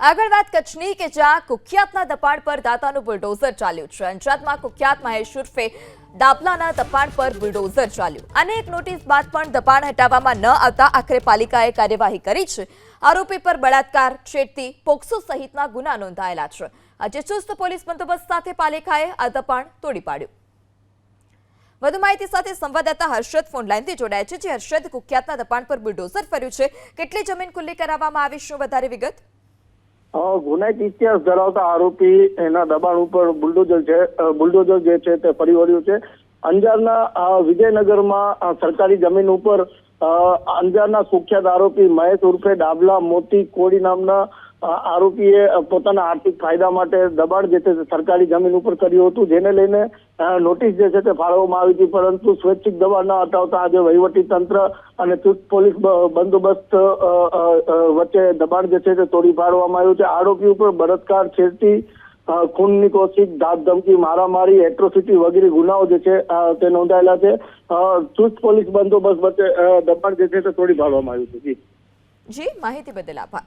આગળ વાત કચ્છની કે જ્યાં કુખ્યાતના દપાણ પર દાતાનું બુલડોઝર ચાલ્યું છે. અંજાતમાં કુખ્યાત મહેશ ઉર્ફે દાપલાના દપાણ પર બુલડોઝર ચાલ્યું. અનેક નોટિસ બાદ પણ દપાણ હટાવવામાં ન આવતા આખરે પાલિકાએ કાર્યવાહી કરી છે. આરોપી પર બળાત્કાર, છેડતી, પોક્સો સહિતના ગુના નોંધાયેલા છે. આજે ચુસ્ત પોલીસ બંદોબસ્ત સાથે પાલિકાએ આ દપાણ તોડી પાડ્યું. વધુ માહિતી સાથે સંવાદદાતા હર્ષદ ફોન લાઈનથી જોડાય છે. જે હર્ષદ, કુખ્યાતના દપાણ પર બુલડોઝર ફર્યું છે. કેટલી જમીન ખુલ્લી કરાવવામાં આવી શું વધારે વિગત? ગુનાહિત ઇતિહાસ ધરાવતા આરોપી એના દબાણ ઉપર બુલડોઝર છે બુલડોઝર જે છે તે ફરી વળ્યું છે. અંજારના વિજયનગરમાં સરકારી જમીન ઉપર અંજારના કુખ્યાત આરોપી મહેશ ઉર્ફે ડાબલા મોતી કોળી નામના આરોપીએ પોતાના આર્થિક ફાયદા માટે દબાણ જે છે સરકારી જમીન ઉપર કર્યું હતું, જેને લઈને નોટિસ જે છે તે ફાળવવામાં આવી હતી, પરંતુ સ્વૈચ્છિક દબાણ ન હટાવતા આજે વહીવટી તંત્ર અને ચુસ્ત પોલીસ બંદોબસ્ત વચ્ચે દબાણ જે છે તે તોડી પાડવામાં આવ્યું છે. આરોપી ઉપર બળાત્કાર, છેડતી ખૂનની કોશિશ, ધાક ધમકી, મારામારી, એટ્રોસિટી વગેરે ગુનાઓ જે છે તે નોંધાયેલા છે. ચુસ્ત પોલીસ બંદોબસ્ત વચ્ચે દબાણ જે છે તે તોડી પાડવામાં આવ્યું છે. જી, માહિતી બદલ આભાર.